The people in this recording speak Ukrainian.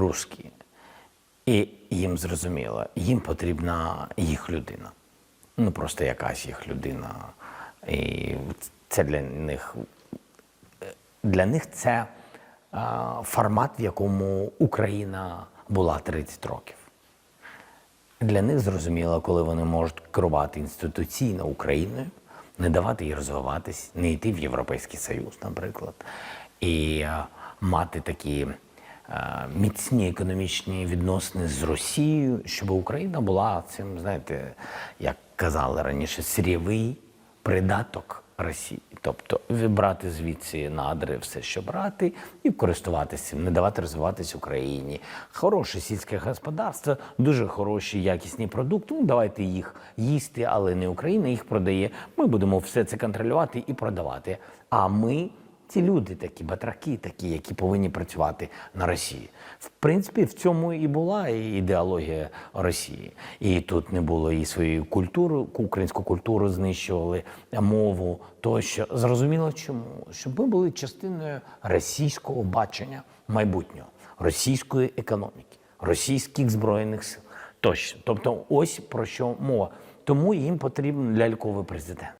русські. І їм зрозуміло, їм потрібна їх людина. Ну, просто якась їх людина. І це для них для них це формат, в якому Україна була 30 років. Для них зрозуміло, коли вони можуть керувати інституційно Україною, не давати їй розвиватись, не йти в Європейський Союз, наприклад, і мати такі міцні економічні відносини з Росією, щоб Україна була цим, знаєте, як казали раніше, сирєвий придаток Росії. Тобто брати звідси надри, все, що брати, і користуватися не давати розвиватись Україні. Хороше сільське господарство, дуже хороші якісні продукти. Ну, давайте їх їсти, але не Україна їх продає. Ми будемо все це контролювати і продавати. А ми. Ці люди такі, батраки, такі, які повинні працювати на Росії. В принципі, в цьому і була ідеологія Росії. І тут не було і своєї культури, українську культуру знищували, мову тощо. Зрозуміло чому? Щоб ми були частиною російського бачення майбутнього, російської економіки, російських збройних сил тощо. Тобто, ось про що мова. Тому їм потрібен ляльковий президент.